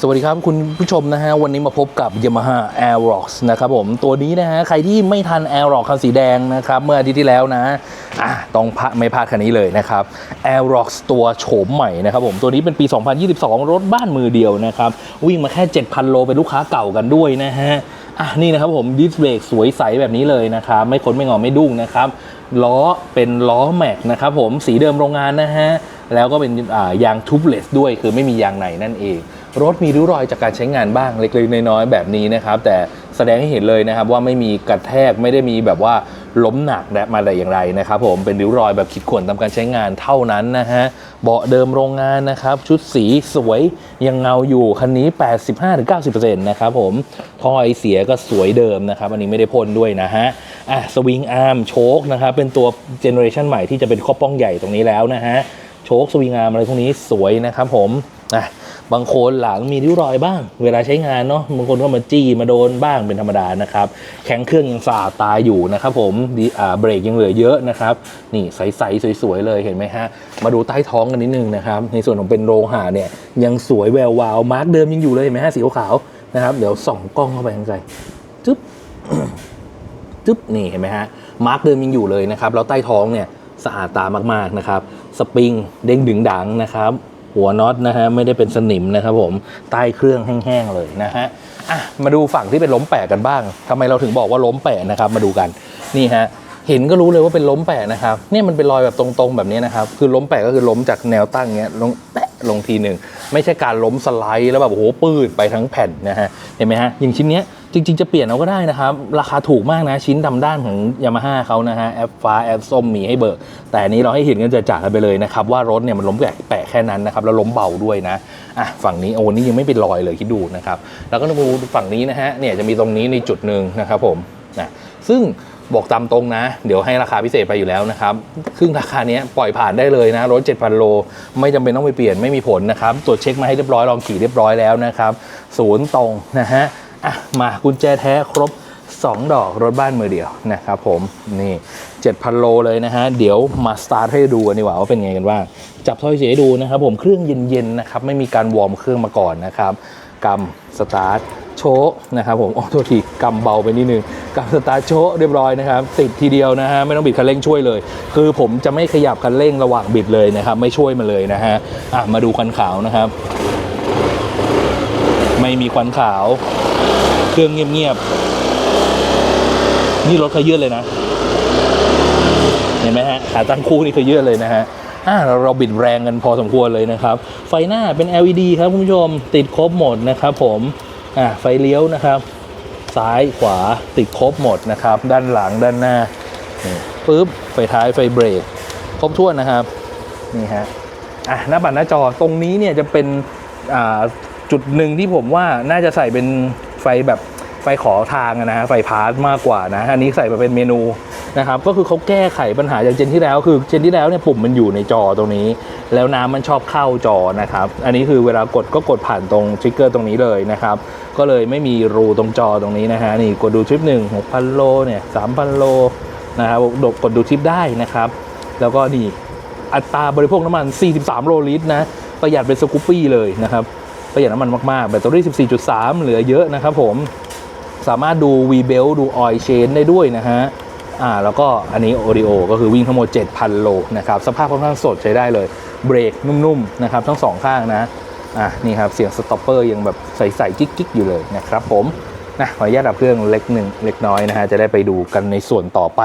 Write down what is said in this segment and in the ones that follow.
สวัสดีครับคุณผู้ชมนะฮะวันนี้มาพบกับ Yamaha Aerox นะครับผมตัวนี้นะฮะใครที่ไม่ทัน Aerox คันสีแดงนะครับเมื่ออาทิตย์ที่แล้วนะอะต้องพไม่พลาดคันนี้เลยนะครับ Aerox ตัวโฉมใหม่นะครับผมตัวนี้เป็นปี 2022 รถบ้านมือเดียวนะครับวิ่งมาแค่ 7,000 โลเป็นลูกค้าเก่ากันด้วยนะฮะอะนี่นะครับผมดิสเบรกสวยใสแบบนี้เลยนะครับไม่ขนไม่งอไม่ดุ้งนะครับล้อเป็นล้อแม็กนะครับผมสีเดิมโรงงานนะฮะแล้วก็เป็นยางทูบเลสด้วยคือไม่มียางในนั่นเอง รถมีริ้วรอยจากการใช้งานบ้างเล็กๆน้อยๆแบบนี้นะครับ แต่แสดงให้เห็นเลยนะครับว่าไม่มีกระแทกไม่ได้มีแบบว่าล้มหนักและมาแต่อย่างไรนะครับ ผมเป็นริ้วรอยแบบขีดข่วนตามการใช้งานเท่านั้นนะฮะเบาะเดิมโรงงานนะครับ ชุดสีสวยยังเงาอยู่คันนี้ 85-90%นะครับผมท่อไอเสียก็สวยเดิมนะครับ อันนี้ไม่ได้พ่นด้วยนะฮะอะสวิงอาร์มโชคนะครับเป็นตัวเจเนอเรชันใหม่ที่จะเป็นข้อป้องใหญ่ตรงนี้แล้วนะฮะโชคสวิงอาร์มอะไรพวกนี้สวยนะครับผม่ะบางคนหลังมีริ้วรอยบ้าง เวลาใช้งานเนาะบางคนก็มาจี้มาโดนบ้างเป็นธรรมดานะครับ แข็งเครื่องยังสะอาดตายอยู่นะครับผมดีอ่าเบรกยังเหลือเยอะนะครับ นี่ใสๆสวยๆเลยเห็นไหมฮะ มาดูใต้ท้องกันนิดนึงนะครับ ในส่วนของเป็นโลหะเนี่ยยังสวยแวววาวมาร์กเดิมยังอยู่เลยเห็นไหมฮะสีขาวๆนะครับ เดี๋ยวส่องกล้องเข้าไปข้างในจึ๊บจึ๊บนี่เห็นไหมฮะมาร์กเดิมยังอยู่เลยนะครับแล้วใต้ท้องเนี่ยสะอาดตามากๆนะครับ สปริงเด้งดึงดังนะครับ หัวน็อตนะฮะไม่ได้เป็นสนิมนะครับผมใต้เครื่องแห้งๆเลยนะฮะอะมาดูฝั่งที่เป็นล้มแปะกันบ้างทำไมเราถึงบอกว่าล้มแปะนะครับมาดูกันนี่ฮะเห็นก็รู้เลยว่าเป็นล้มแปะนะครับเนี่ยมันเป็นรอยแบบตรงๆแบบนี้นะครับคือล้มแปะก็คือล้มจากแนวตั้งเงี้ยลงแปะลงทีหนึ่งไม่ใช่การล้มสไลด์แล้วแบบโอ้โหปืดไปทั้งแผ่นนะฮะเห็นไหมฮะอย่างชิ้นเนี้ย จริง ๆ จะเปลี่ยนเอาก็ได้นะครับ ราคาถูกมากนะ ชิ้นดำด้านของยามาฮ่าเขานะฮะแอปฟ้าแอปส้มมีให้เบิก แต่อันนี้เราให้เห็นกันจะจ่ากันไปเลยนะครับ ว่ารถเนี่ยมันล้มแปะแปะแค่นั้นนะครับ แล้วล้มเบาด้วยนะอะฝั่งนี้โอ้นี่ยังไม่เป็นรอยเลยคิดดูนะครับ แล้วก็ดูฝั่งนี้นะฮะเนี่ยจะมีตรงนี้ในจุดหนึ่งนะครับผมนะซึ่งบอกตามตรงนะ เดี๋ยวให้ราคาพิเศษไปอยู่แล้วนะครับซึ่งราคาเนี้ยปล่อยผ่านได้เลยนะรถ7,000 โล ไม่จำเป็นต้องไปเปลี่ยนไม่มีผลนะครับตรวจเช็คมาให้เรียบร้อยลองขี่เรียบร้อยแล้วนะครับศูนย์ตรงนะฮะ อะมากุญแจแท้ครบ 2 ดอกรถบ้านมือเดียวนะครับผมนี่7,000 โลเลยนะฮะ เดี๋ยวมาสตาร์ทให้ดูกันดีกว่าว่าเป็นไงกันบ้างจับถ้อยเสียให้ดูนะครับผมเครื่องเย็นๆนะครับไม่มีการวอร์มเครื่องมาก่อนนะครับกำสตาร์ทโชคนะครับผมโอ้โทษทีกำเบาไปนิดนึงกำสตาร์ทโชคเรียบร้อยนะครับติดทีเดียวนะฮะไม่ต้องบิดคันเร่งช่วยเลย คือผมจะไม่ขยับคันเร่งระหว่างบิดเลยนะครับไม่ช่วยมันเลยนะฮะอะมาดูคันขาวนะครับ ไม่มีควันขาว เครื่องเงียบๆ นี่รถเขายืดเลยนะ เห็นไหมฮะขาตั้งคู่นี่เคือยืดเลยนะฮะอ่าเราเราบิดแรงกันพอสมควรเลยนะครับ ไฟหน้าเป็น LED ครับคุณผู้ชมติดครบหมดนะครับผมอ่าไฟเลี้ยวนะครับ ซ้ายขวาติดครบหมดนะครับ ด้านหลังด้านหน้านปึ๊บไฟท้ายไฟเบรกครบถ้วนนะครับนี่ฮะอะหน้าบัตรหน้าจอตรงนี้เนี่ยจะเป็นอ่า จุดหนึ่งที่ผมว่าน่าจะใส่เป็นไฟแบบไฟขอทางนะฮะไฟพาร์ทมากกว่านะอันนี้ใส่มาเป็นเมนูนะครับก็คือเขาแก้ไขปัญหาจากเจนที่แล้วคือเจนที่แล้วเนี่ยปุ่มมันอยู่ในจอตรงนี้ แล้วน้ำมันชอบเข้าจอนะครับอันนี้คือเวลากดก็กดผ่านตรงทริกเกอร์ตรงนี้เลยนะครับก็เลยไม่มีรูตรงจอตรงนี้นะฮะนี่กดดูทริปหนึ่งหกพันโลเนี่ยสามพันโลนะครับกดดูทริปได้นะครับ แล้วก็นี่อัตราบริโภคน้ำมัน 43 โลลิตรนะประหยัดเป็นสกูปปี้เลยนะครับ ประหยัดน้ำมันมากๆ แบตเตอรี่ 14.3 เหลือเยอะนะครับผมสามารถดู V belt ดู oil change ได้ด้วยนะฮะอ่าแล้วก็อันนี้ Oreo ก็คือวิ่งทั้งหมด 7,000 โลนะครับสภาพค่อนข้างสดใช้ได้เลยเบรกนุ่มๆนะครับทั้งสองข้างนะอะนี่ครับเสียงสต็อปเปอร์ยังแบบใสๆกิ๊กๆ อยู่เลยนะครับผมนะขออนุญาตดับเครื่องเล็กหนึ่งเล็กน้อยนะฮะจะได้ไปดูกันในส่วนต่อไป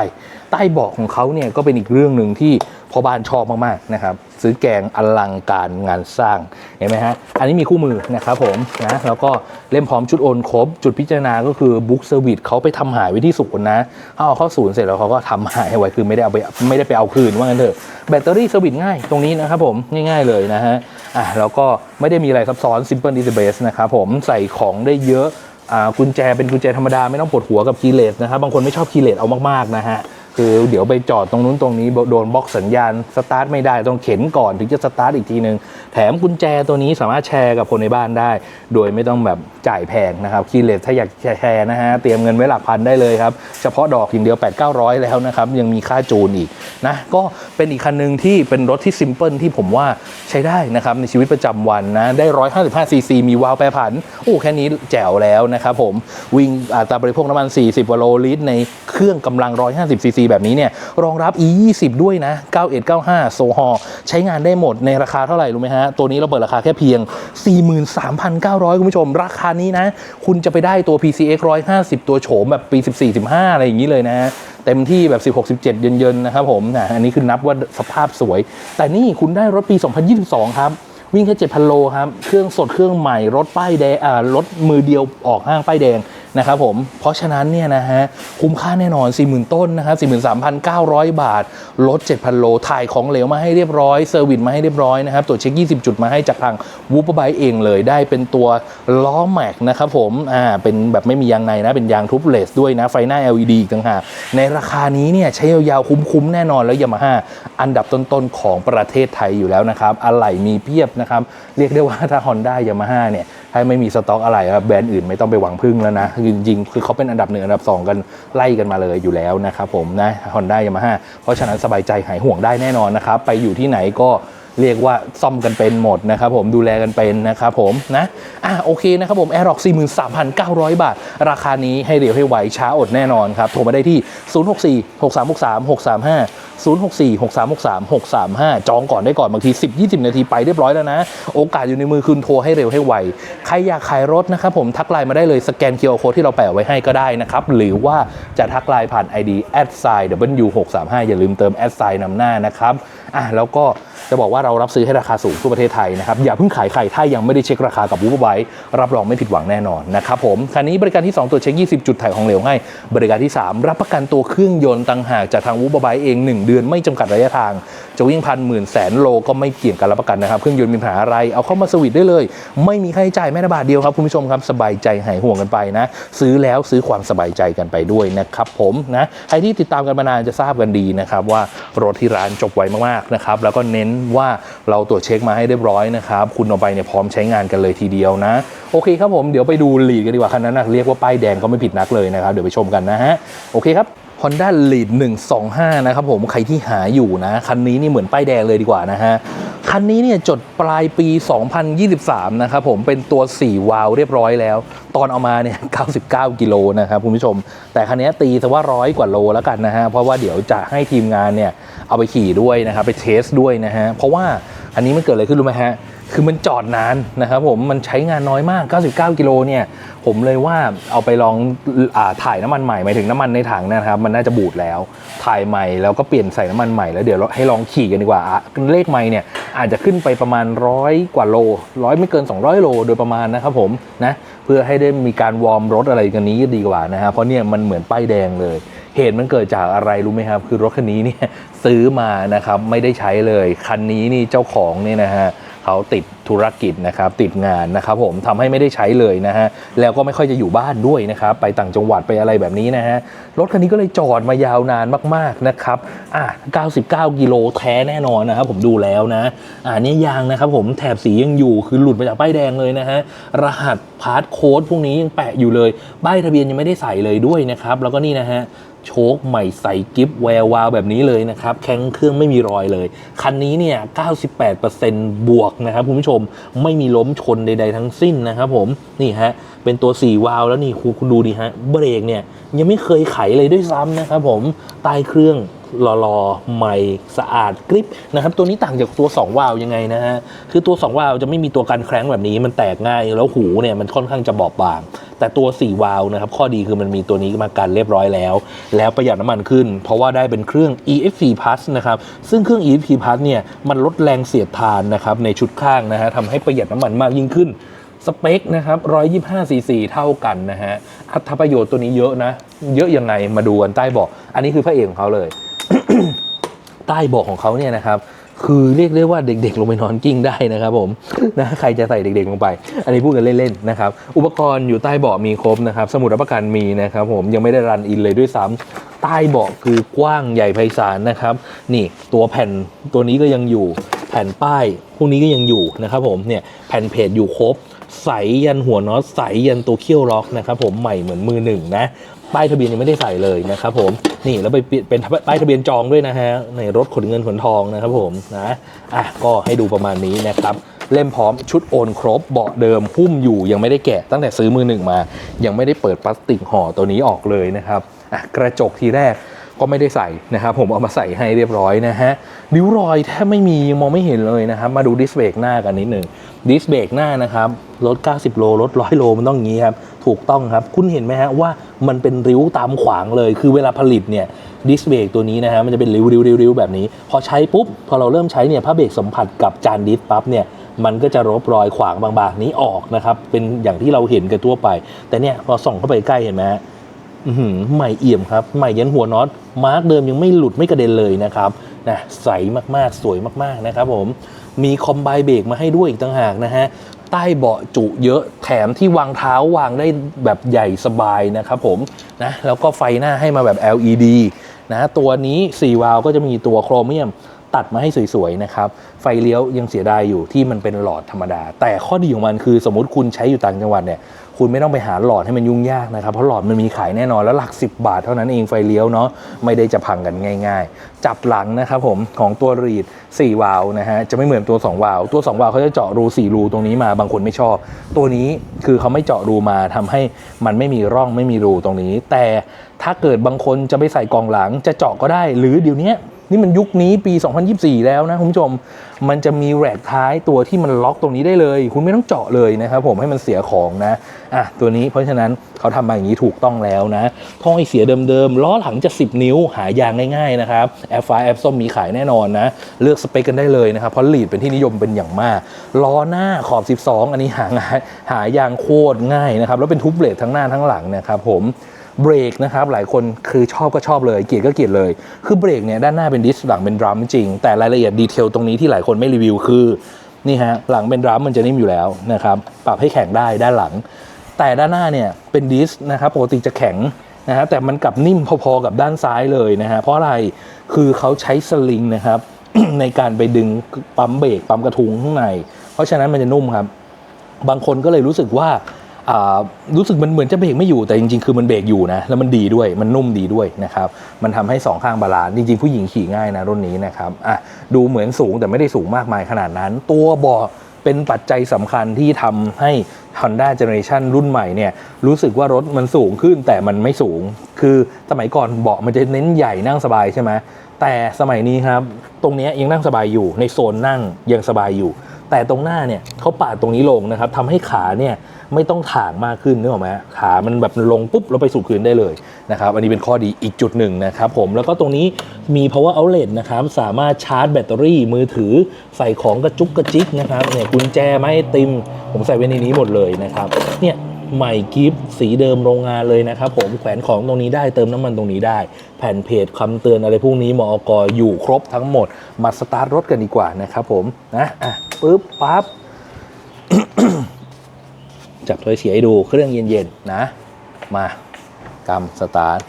ใต้เบาะของเขาเนี่ยก็เป็นอีกเรื่องหนึ่งที่ พ่อบ้านชอบมากๆนะครับ ซื้อแกงอลังการงานสร้าง เห็นไหมฮะ อันนี้มีคู่มือนะครับผมนะแล้วก็เล่มพร้อมชุดโอนครบ จุดพิจารณาก็คือบุ๊กเซอร์วิสเขาไปทำหายไว้ที่ศูนย์นะเขาเอาเข้าศูนย์เสร็จแล้วเขาก็ทำหายไว้คือไม่ได้เอาไปไม่ได้ไปเอาคืนว่างั้นเถอะแบตเตอรี่เซอร์วิสง่ายตรงนี้นะครับผมง่าย ๆเลยนะฮะอะแล้วก็ไม่ได้มีอะไรซับซ้อน simple is the best นะครับผมใส่ของได้เยอะอ่ากุญแจเป็นกุญแจธรรมดาไม่ต้องปวดหัวกับคีเลสนะครับบางคนไม่ชอบคีเลสเอามากๆนะฮะ คือเดี๋ยวไปจอดตรงนู้นตรงนี้โดนบล็อกสัญญาณสตาร์ทไม่ได้ต้องเข็นก่อนถึงจะสตาร์ทอีกทีหนึงแถมกุญแจตัวนี้สามารถแชร์กับคนในบ้านได้ โดยไม่ต้องแบบจ่ายแพงนะครับคีเลสถ้าอยากแชร์นะฮะเตรียมเงินไว้หลักพันได้เลยครับ เฉพาะดอกอย่างเดียว 8 9 0 0 แล้วนะครับ ยังมีค่าจูนอีกนะก็เป็นอีกคันหนึ่งที่เป็นรถที่ซิมเพิลที่ผมว่าใช้ได้นะครับในชีวิตประจำวันนะได้ 155 ซีซีมีวาล์วแปรผันโอ้แค่นี้แจ๋วแล้วนะครับผมวิ่งอัตราบริโภคน้ำมัน 40กว่าโลลิตรในเครื่องกำลัง 150 ซีซีแบบนี้เนี่ยรองรับ e 2 0 ด้วยนะ 9195 โซฮอใช้งานได้หมดในราคาเท่าไหร่รู้ไหมฮะ ตัวนี้เราเปิดราคาแค่เพียง 43,900 คุณผู้ชม ราคานี้นะ คุณจะไปได้ตัว PCX 150 ตัวโฉมแบบปี 14-15 อะไรอย่างนี้เลยนะฮะเต็มที่แบบ 16-17 เย็นๆ นะครับผมนะอันนี้คือนับว่าสภาพสวย แต่นี่คุณได้รถปี 2022 ครับวิ่งแค่7,000 โลครับ เครื่องสดเครื่องใหม่ รถป้ายแดงรถมือเดียวออกห้างป้ายแดง นะครับผม เพราะฉะนั้นเนี่ยนะฮะคุ้มค่าแน่นอน 40,000 ต้นนะครับ43,900 บาทรถ7,000 โล ถ่ายของเหลวมาให้เรียบร้อยเซอร์วิสมาให้เรียบร้อยนะครับตรวจเช็ค 20 จุดมาให้จากทางวูปไบเองเลยได้เป็นตัวล้อแม็กนะครับผมอ่าเป็นแบบไม่มียางในนะเป็นยางทูบเลสด้วยนะไฟหน้า LED อีกต่างหากในราคานี้เนี่ยใช้ยาวๆคุ้มๆแน่นอนแล้วยามาฮ่าอันดับต้นๆของประเทศไทยอยู่แล้วนะครับอะไหล่มีเพียบนะครับเรียกได้ว่าถ้า Honda Yamaha เนี่ยถ้าไม่มีสต็อกอะไรแบรนด์อื่นไม่ต้องไปหวังพึ่งแล้วนะคือจริงๆคือเขาเป็นอันดับหนึ่งอันดับ 2 กันไล่กันมาเลยอยู่แล้วนะครับผมนะ Honda Yamaha เพราะฉะนั้นสบายใจหายห่วงได้แน่นอนนะครับ ไปอยู่ที่ไหนก็เรียกว่าซ่อมกันเป็นหมดนะครับผมดูแลกันเป็นนะครับผมนะอะโอเคนะครับผม a i r o c 43,900 บาท ราคานี้ให้เร็วให้ไหวช้าอดแน่นอนครับ โทรมาได้ที่ 064 6363 635 064 6363 635 จองก่อนได้ก่อนบางที 10 20 นาทีไปเรียบร้อยแล้วนะ โอกาสอยู่ในมือคุณโทรให้เร็วให้ไว ใครอยากขายรถนะครับผมทักไลน์มาได้เลยสแกน QR Code ที่เราแปะไว้ให้ก็ได้นะครับ หรือว่าจะทักไลน์ผ่าน ID s i w635 อย่าลืมเติม s i นำหน้านะครับอะแล้วก็ จะบอกว่าเรารับซื้อให้ราคาสูงทั่วประเทศไทยนะครับ อย่าเพิ่งขายใครถ้ายังไม่ได้เช็คราคากับวูบไบรับรองไม่ผิดหวังแน่นอนนะครับผมคันนี้บริการที่ 2 ตัวเช็ค 20 จุดถ่ายของเหลวให้ บริการที่ 3 รับประกันตัวเครื่องยนต์ต่างหากจากทางวูบไบเอง 1 เดือนไม่จำกัดระยะทาง จะวิ่งพันหมื่นแสนโลก็ไม่เกี่ยงการรับประกันนะครับเครื่องยนต์มีปัญหาอะไรเอาเข้ามาสวิตได้เลย ไม่มีค่าใช้จ่ายแม้แต่บาทเดียวครับคุณผู้ชมครับสบายใจหายห่วงกันไปนะ ซื้อแล้วซื้อความสบายใจกันไปด้วยนะครับผมนะใครที่ติดตามกันมานานจะทราบกันดีนะครับว่ารถที่ร้านจบไวมากๆนะครับแล้วก็เน้นว่าเราตรวจเช็คมาให้เรียบร้อยนะครับ คุณเอาไปเนี่ยพร้อมใช้งานกันเลยทีเดียวนะ โอเคครับผมเดี๋ยวไปดูลีดกันดีกว่าคันนั้นนะเรียกว่าป้ายแดงก็ไม่ผิดนักเลยนะครับ เดี๋ยวไปชมกันนะฮะโอเคครับ Honda Lead 125 นะครับผมใครที่หาอยู่นะ คันนี้นี่เหมือนป้ายแดงเลยดีกว่านะฮะ คันนี้เนี่ยจดปลายปี 2023 นะครับผมเป็นตัว 4 วาล์วเรียบร้อยแล้ว ตอนเอามาเนี่ย 99 กิโลนะครับคุณผู้ชม แต่คันนี้ตีซะว่าร้อยกว่าโลแล้วกันนะฮะ เพราะว่าเดี๋ยวจะให้ทีมงานเนี่ยเอาไปขี่ด้วยนะครับไปเทสด้วยนะฮะ เพราะว่าอันนี้มันเกิดอะไรขึ้นรู้ไหมฮะ คือมันจอดนานนะครับผมมันใช้งานน้อยมาก 99 กิโลเนี่ย ผมเลยว่าเอาไปลองอถ่ายน้ำมันใหม่หมายถึงน้ำมันในถังนะครับ มันน่าจะบูดแล้ว ถ่ายใหม่แล้วก็เปลี่ยนใส่น้ำมันใหม่แล้วเดี๋ยวให้ลองขี่กันดีกว่า เลขไม่เนี่ยอาจจะขึ้นไปประมาณร้อยกว่าโลร้อยไม่เกิน 200 โลโดยประมาณนะครับผมนะเพื่อให้ได้มีการวอร์มรถอะไรกันนี้ดีกว่านะฮะเพราะเนี่ยมันเหมือนป้ายแดงเลยเหตุมันเกิดจากอะไรรู้ไหมครับ คือรถคันนี้เนี่ยซื้อมานะครับไม่ได้ใช้เลยคันนี้นี่เจ้าของเนี่ยนะฮะ เขาติดธุรกิจนะครับติดงานนะครับผมทำให้ไม่ได้ใช้เลยนะฮะแล้วก็ไม่ค่อยจะอยู่บ้านด้วยนะครับไปต่างจังหวัดไปอะไรแบบนี้นะฮะรถคันนี้ก็เลยจอดมายาวนานมากๆนะครับอะ99กิโลแท้แน่นอนนะครับผมดูแล้วนะอ่านี่ยางนะครับผมแถบสียังอยู่คือหลุดมาจากป้ายแดงเลยนะฮะรหัสพาร์ทโค้ดพวกนี้ยังแปะอยู่เลยป้ายทะเบียนยังไม่ได้ใส่เลยด้วยนะครับแล้วก็นี่นะฮะ โชคใหม่ใส่กิฟต์แวววาวแบบนี้เลยนะครับ แข้งเครื่องไม่มีรอยเลย คันนี้เนี่ย 98%บวกนะครับคุณผู้ชมไม่มีล้มชนใด ๆ ทั้งสิ้นนะครับผมนี่ฮะเป็นตัว 4 วาล์วแล้วนี่คุณคุณดูดิฮะเบรกเนี่ยยังไม่เคยไขเลยด้วยซ้ำนะครับผมใต้เครื่อง หล่อๆ ใหม่สะอาดกริปนะครับ ตัวนี้ต่างจากตัว 2 วาล์วยังไงนะฮะ คือตัว 2 วาล์วจะไม่มีตัวกันแคร้งแบบนี้มันแตกง่าย แล้วหูเนี่ยมันค่อนข้างจะบอบบาง แต่ตัว 4 วาล์วนะครับ ข้อดีคือมันมีตัวนี้มากันเรียบร้อยแล้ว แล้วประหยัดน้ำมันขึ้น เพราะว่าได้เป็นเครื่อง EFP Plus นะครับ ซึ่งเครื่อง EFP Plus เนี่ยมันลดแรงเสียดทานนะครับในชุดข้างนะฮะทำให้ประหยัดน้ำมันมากยิ่งขึ้นสเปคนะครับ125ซีซีเท่ากันนะฮะ อัตประโยชน์ตัวนี้เยอะนะ เยอะยังไงมาดูกันใต้บาะอันนี้คือพระเอกของเขาเลย ใต้เบาะของเขาเนี่ยนะครับคือเรียกได้ว่าเด็กๆ ลงไปนอนกิ้งได้นะครับผมนะใครจะใส่เด็กๆลงไป อันนี้พูดกันเล่นๆนะครับอุปกรณ์อยู่ใต้เบาะมีครบนะครับสมุดรับประกันมีนะครับผมยังไม่ได้รันอินเลยด้วยซ้ำใต้เบาะคือกว้างใหญ่ไพศาลนะครับ นี่ตัวแผ่นตัวนี้ก็ยังอยู่แผ่นป้ายพวกนี้ก็ยังอยู่นะครับผมเนี่ยแผ่นเพจอยู่ครบใสยันหัวน็อตใสยันตัวเขี้ยวล็อกนะครับผมใหม่เหมือนมือหนึ่งนะ ป้ายทะเบียนยังไม่ได้ใส่เลยนะครับผมนี่แล้วไปเป็นป้ายทะเบียนจองด้วยนะฮะในรถขนเงินขนทองนะครับผมนะอะก็ให้ดูประมาณนี้นะครับเล่มพร้อมชุดโอนครบเบาะเดิมหุ้มอยู่ยังไม่ได้แกะตั้งแต่ซื้อมือหนึ่งมา ยังไม่ได้เปิดพลาสติกห่อตัวนี้ออกเลยนะครับอะกระจกทีแรก ก็ไม่ได้ใส่นะครับผมเอามาใส่ให้เรียบร้อยนะฮะริ้วรอยแทบไม่มียังมองไม่เห็นเลยนะครับมาดูดิสเบรกหน้ากันนิดหนึ่งดิสเบรกหน้านะครับรถ 90 โลรถ100 โลมันต้องอย่างนี้ครับถูกต้องครับ คุณเห็นไหมฮะว่ามันเป็นริ้วตามขวางเลย คือเวลาผลิตเนี่ยดิสเบรกตัวนี้นะฮะมันจะเป็นริ้วริ้วริ้วแบบนี้ พอใช้ปุ๊บ พอเราเริ่มใช้เนี่ยผ้าเบรกสัมผัสกับจานดิสปั๊บเนี่ยมันก็จะรบรอยขวางบางๆนี้ออกนะครับเป็นอย่างที่เราเห็นกันทั่วไป แต่เนี่ยพอส่องเข้าไปใกล้เห็นไหมฮะ ใหม่เอี่ยมครับ ใหม่ยันหัวน็อตมาร์กเดิมยังไม่หลุดไม่กระเด็นเลยนะครับนะใสมากๆ สวยมากๆนะครับผม มีคอมไบเบรกมาให้ด้วยอีกต่างหากนะฮะ ใต้เบาะจุเยอะแถมที่วางเท้าวางได้แบบใหญ่สบายนะครับผมนะแล้วก็ไฟหน้าให้มาแบบ LED นะตัวนี้ 4 วาล์วก็จะมีตัวโครเมียม ตัดมาให้สวยๆนะครับ ไฟเลี้ยวยังเสียดายอยู่ที่มันเป็นหลอดธรรมดา แต่ข้อดีของมันคือสมมติคุณใช้อยู่ต่างจังหวัดเนี่ยคุณไม่ต้องไปหาหลอดให้มันยุ่งยากนะครับ เพราะหลอดมันมีขายแน่นอนแล้วหลัก 10 บาทเท่านั้นเองไฟเลี้ยวเนาะไม่ได้จะพังกันง่าย ๆ จับหลังนะครับผมของตัวรีด 4 วาล์วนะฮะจะไม่เหมือนตัว 2 วาล์วตัว 2 วาล์วเขาจะเจาะรู 4 รูตรงนี้มาบางคนไม่ชอบ ตัวนี้คือเขาไม่เจาะรูมาทำให้มันไม่มีร่องไม่มีรูตรงนี้ แต่ถ้าเกิดบางคนจะไปใส่กล่องหลังจะเจาะก็ได้ หรือเดี๋ยวนี้ นี่มันยุคนี้ปี 2024 แล้วนะคุณผู้ชม มันจะมีแรกท้ายตัวที่มันล็อกตรงนี้ได้เลย คุณไม่ต้องเจาะเลยนะครับผมให้มันเสียของนะอะตัวนี้เพราะฉะนั้นเขาทำมาอย่างนี้ถูกต้องแล้วนะท่อไอเสียเดิมๆล้อหลังจะ 10 นิ้วหายางง่ายๆนะครับแอฟไฟแอฟส้มมีขายแน่นอนนะ เลือกสเปคกันได้เลยนะครับเพราะลีดเป็นที่นิยมเป็นอย่างมากล้อหน้าขอบ 12 อันนี้หาง่ายหายางโคตรง่ายนะครับแล้วเป็นทุบเบรกทั้งหน้าทั้งหลังนะครับผม เบรกนะครับหลายคนคือชอบก็ชอบเลย เกลียดก็เกลียดเลย คือเบรกเนี่ยด้านหน้าเป็นดิสก์หลังเป็นดรัมจริง แต่รายละเอียดดีเทลตรงนี้ที่หลายคนไม่รีวิวคือนี่ฮะหลังเป็นดรัมมันจะนิ่มอยู่แล้วนะครับปรับให้แข็งได้ด้านหลัง แต่ด้านหน้าเนี่ยเป็นดิสก์นะครับปกติจะแข็งนะฮะแต่มันกลับนิ่มพอๆกับด้านซ้ายเลยนะฮะเพราะอะไรคือเขาใช้สลิงนะครับในการไปดึงปั๊มเบรกปั๊มกระทุงข้างใน เพราะฉะนั้นมันจะนุ่มครับ บางคนก็เลยรู้สึกว่า รู้สึกมันเหมือนจะเบรกไม่อยู่แต่จริงๆ คือมันเบรกอยู่นะแล้วมันดีด้วยมันนุ่มดีด้วยนะครับมันทำให้สองข้างบาลานซ์จริงๆ ผู้หญิงขี่ง่ายนะรุ่นนี้นะครับอะดูเหมือนสูงแต่ไม่ได้สูงมากมายขนาดนั้น ตัวเบาะเป็นปัจจัยสำคัญที่ทำให้ Honda Generation รุ่นใหม่เนี่ยรู้สึกว่ารถมันสูงขึ้นแต่มันไม่สูง คือสมัยก่อนเบาะมันจะเน้นใหญ่นั่งสบายใช่ไหมแต่สมัยนี้ครับ ตรงนี้ยังนั่งสบายอยู่ในโซนนั่งยังสบายอยู่ แต่ตรงหน้าเนี่ยเขาปาดตรงนี้ลงนะครับทำให้ขาเนี่ยไม่ต้องถ่างมากขึ้นนึกออกไหมขามันแบบลงปุ๊บเราไปสู่พื้นได้เลยนะครับอันนี้เป็นข้อดีอีกจุดหนึ่งนะครับผมแล้วก็ตรงนี้มี power outlet นะครับสามารถชาร์จแบตเตอรี่มือถือใส่ของกระจุกกระจิกนะครับเนี่ยกุญแจไม้ติม ผมใส่ไว้ในนี้หมดเลยนะครับเนี่ย ใหม่กิฟต์สีเดิมโรงงานเลยนะครับผมแขวนของตรงนี้ได้เติมน้ำมันตรงนี้ได้ แผ่นเพจคำเตือนอะไรพวกนี้มอกอยู่ครบทั้งหมด มาสตาร์ทรถกันดีกว่านะครับผมนะอะปึ๊บปั๊บจับถ้วยเสียให้ดูเครื่องเย็นๆนะ มากำสตาร์ท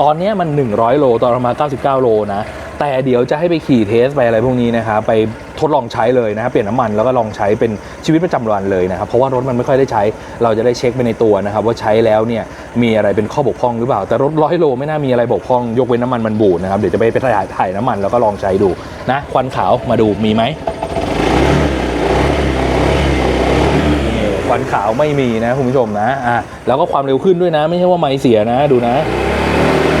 ตอนนี้มัน 100 โล ตอนประมาณ99 โลนะ แต่เดี๋ยวจะให้ไปขี่เทสไปอะไรพวกนี้นะครับไปทดลองใช้เลยนะครับเปลี่ยนน้ำมันแล้วก็ลองใช้เป็นชีวิตประจำวันเลยนะครับเพราะว่ารถมันไม่ค่อยได้ใช้ เราจะได้เช็คไปในตัวนะครับว่าใช้แล้วเนี่ยมีอะไรเป็นข้อบกพร่องหรือเปล่า แต่รถร้อยโลไม่น่ามีอะไรบกพร่องยกเว้นน้ำมันมันบูดนะครับเดี๋ยวจะไปไปถ่ายถ่ายน้ำมันแล้วก็ลองใช้ดูนะควันขาวมาดูมีไหมมีควันขาวไม่มีนะคุณผู้ชมนะอะแล้วก็ความเร็วขึ้นด้วยนะ ไม่ใช่ว่าไม่เสียนะดูนะ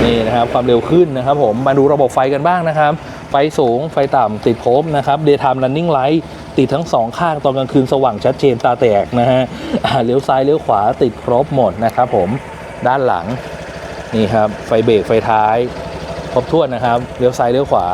นี่นะครับความเร็วขึ้นนะครับผมมาดูระบบไฟกันบ้างนะครับ ไฟสูงไฟต่ำติดครบนะครับ daytime running light ติดทั้งสองข้างตอนกลางคืนสว่างชัดเจนตาแตกนะฮะเลี้ยวซ้ายเลี้ยวขวาติดครบหมดนะครับผมด้านหลังนี่ครับไฟเบรกไฟท้ายครบถ้วนนะครับเลี้ยวซ้ายเลี้ยวขวา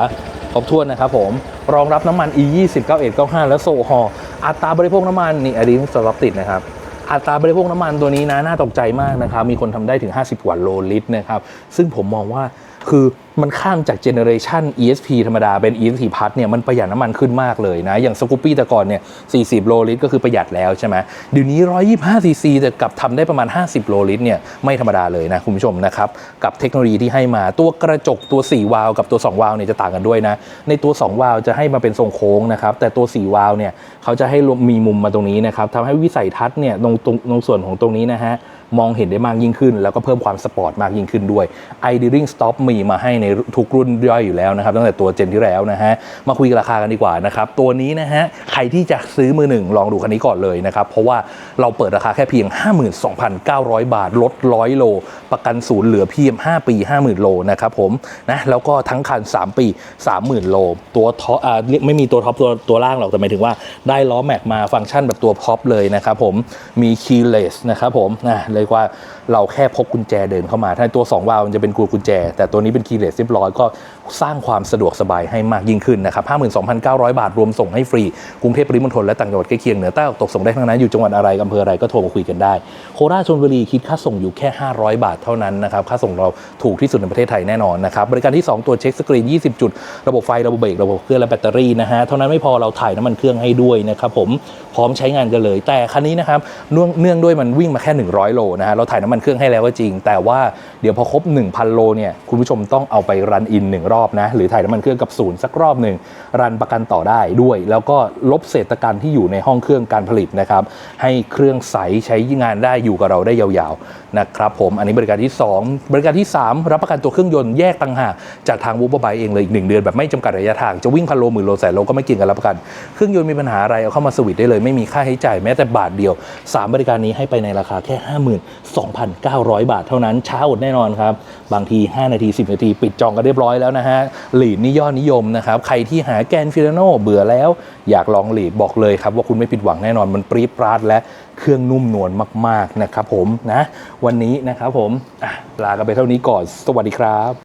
ครบถ้วนนะครับผมรองรับน้ำมัน e 2 0 91 95และโซฮออัตราบริโภคน้ำมันนี่อันนี้สำหรับติดนะครับ อัตราบริโภคน้ำมันตัวนี้นะน่าตกใจมากนะครับมีคนทำได้ถึง 50กว่าโลลิตรนะครับซึ่งผมมองว่าคือ มันข้ามจากเจเนอเรชัน ESP ธรรมดาเป็น ESP พัทเนี่ยมันประหยัดน้ำมันขึ้นมากเลยนะ อย่างสกูปปี้แต่ก่อนเนี่ย 40 โลลิตรก็คือประหยัดแล้วใช่ไหมเดี๋ยวนี้ 125 ซีซีแต่กลับทำได้ประมาณ 50 โลลิตรเนี่ยไม่ธรรมดาเลยนะคุณผู้ชมนะครับ กับเทคโนโลยีที่ให้มาตัวกระจกตัว 4 วาล์วกับตัว 2 วาล์วเนี่ยจะต่างกันด้วยนะ ในตัว 2 วาล์วจะให้มาเป็นทรงโค้งนะครับแต่ตัว 4 วาล์วเนี่ยเขาจะให้มีมุมมาตรงนี้นะครับทำให้วิสัยทัศน์เนี่ยตรงตรงตรงส่วนของตรงนี้นะฮะ มองเห็นได้มากยิ่งขึ้น แล้วก็เพิ่มความสปอร์ตมากยิ่งขึ้นด้วย idling stop มีมาให้ในทุกรุ่นย่อยอยู่แล้วนะครับตั้งแต่ตัวเจนที่แล้วนะฮะมาคุยราคากันดีกว่านะครับตัวนี้นะฮะใครที่จะซื้อมือหนึ่งลองดูคันนี้ก่อนเลยนะครับเพราะว่า เราเปิดราคาแค่เพียง 52,900 บาท ลด 100 โล ประกันศูนย์เหลือเพียง5ปี 50,000 โลนะครับผมนะแล้วก็ทั้งคัน 3 ปี 30,000 โล ตัวท็อปอ่าไม่มีตัวท็อปตัวตัวล่างหรอกแต่หมายถึงว่าได้ล้อแม็กมาฟังก์ชันแบบตัวท็อปเลยนะครับผมมีคีย์เลสนะครับผมนะเรียกว่า เราแค่พกกุญแจเดินเข้ามาถ้าตัว2วาล์วมันจะเป็นกลัวกุญแจ แต่ตัวนี้เป็น keyless เรียบร้อยก็สร้างความสะดวกสบายให้มากยิ่งขึ้นนะครับ 52,900 บาทรวมส่งให้ฟรี กรุงเทพปริมณฑลและต่างจังหวัดใกล้เคียงเหนือใต้ออกตกส่งได้ทั้งนั้น อยู่จังหวัดอะไรอำเภออะไรก็โทรมาคุยกันได้ โคราชชลบุรีคิดค่าส่งอยู่แค่ 500 บาทเท่านั้นนะครับ ค่าส่งเราถูกที่สุดในประเทศไทยแน่นอนนะครับ บริการที่ 2 ตัวเช็คสกรีน 20 จุด ระบบไฟ ระบบเบรก ระบบเครื่องและแบตเตอรี่นะฮะ เท่านั้นไม่พอเราถ่ายน้ำมันเครื่องให้ด้วยนะครับผม พร้อมใช้งานกันเลย แต่คันนี้นะครับเนื่องด้วยมันวิ่งมาแค่ 100 โลนะฮะเราถ่ายน้ำมันเครื่องให้แล้วก็จริง แต่ว่าเดี๋ยวพอครบ 1,000 โลเนี่ยคุณผู้ชมต้องเอาไปรันอินหนึ่งรอบนะหรือถ่ายน้ำมันเครื่องกับศูนย์สักรอบหนึ่งรันประกันต่อได้ด้วย แล้วก็ลบเศษตะกันที่อยู่ในห้องเครื่องการผลิตนะครับให้เครื่องใสใช้งานได้อยู่กับเราได้ยาวๆนะครับผมอันนี้บริการที่ 2 บริการที่ 3 รับประกันตัวเครื่องยนต์แยกต่างหากจากทางวูบไบเองเลยอีกหนึ่งเดือนแบบไม่จำกัดระยะทางจะวิ่งพันโลหมื่นโลแสนโลก็ไม่เกี่ยงกันรับประกันเครื่องยนต์มีปัญหาอะไรเอาเข้ามาสวิตได้เลยไม่มีค่าใช้จ่ายแม้แต่บาทเดียว 3 บริการนี้ให้ไปในราคาแค่ 52,900 บาทเท่านั้นช้าอดแน่นอนครับ บางที 5 นาที 10 นาที ปิดจองกันเรียบร้อยแล้วนะฮะหลีดนี่ยอดนิยมนะครับใครที่หาแกนฟิลโนเบื่อแล้ว อยากลองหลีดบอกเลยครับว่าคุณไม่ผิดหวังแน่นอนมันปรี๊ดปราดและเครื่องนุ่มนวลมาก ๆ นะครับผมนะ วันนี้นะครับผมลากันไปเท่านี้ก่อน สวัสดีครับ